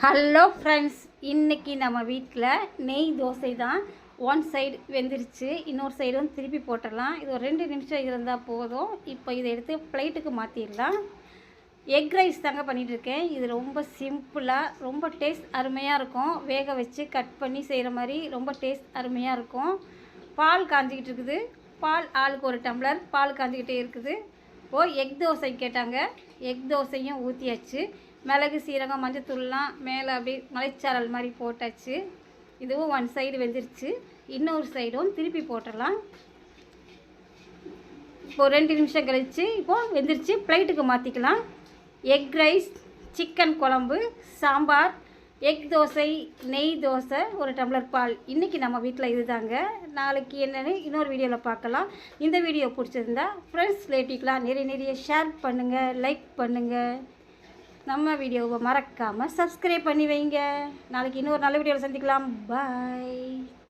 Hello friends இன்றைக்கி நம்ம வீட்டில் நெய் தோசை தான் ஒன் சைடு வெந்துருச்சு. இன்னொரு சைடும் திருப்பி போட்டுடலாம். இது ஒரு ரெண்டு நிமிஷம் இருந்தால் போதும். இப்போ இதை எடுத்து பிளேட்டுக்கு மாற்றிடலாம் எக் ரைஸ் தாங்க பண்ணிகிட்ருக்கேன் இது ரொம்ப சிம்பிளாக ரொம்ப டேஸ்ட் அருமையாக இருக்கும். வேக வச்சு கட் பண்ணி செய்கிற மாதிரி ரொம்ப டேஸ்ட் அருமையாக இருக்கும். பால் காஞ்சிக்கிட்டு இருக்குது. பால் ஆளுக்கு ஒரு டம்ளர் பால் காஞ்சிக்கிட்டே இருக்குது. ஓ எக் தோசை கேட்டாங்க. எக் தோசையும் ஊற்றியாச்சு மிளகு சீரகம் மஞ்சத்தூள்லாம் மேலே அப்படியே மலைச்சாரல் மாதிரி போட்டாச்சு. இதுவும் ஒன் சைடு வெந்துருச்சு. இன்னொரு சைடும் திருப்பி போட்டுடலாம். இப்போ ரெண்டு நிமிஷம் கழித்து இப்போது வெந்துருச்சு. பிளேட்டுக்கு மாற்றிக்கலாம் எக் ரைஸ் சிக்கன் குழம்பு சாம்பார் எக் தோசை நெய் தோசை ஒரு டம்ளர் பால். இன்றைக்கி நம்ம வீட்டில் இதுதாங்க. நாளைக்கு என்னென்னு இன்னொரு வீடியோவில் பார்க்கலாம். இந்த வீடியோ பிடிச்சிருந்தா ஃப்ரெண்ட்ஸ் ரிலேட்டிவ்க்கெலாம் நிறைய நிறைய ஷேர் பண்ணுங்கள் லைக் பண்ணுங்கள் நம்ம வீடியோவை மறக்காமல் சப்ஸ்கிரைப் பண்ணி வைங்க. நாளைக்கு இன்னொரு நல்ல வீடியோவில் சந்திக்கலாம். பாய்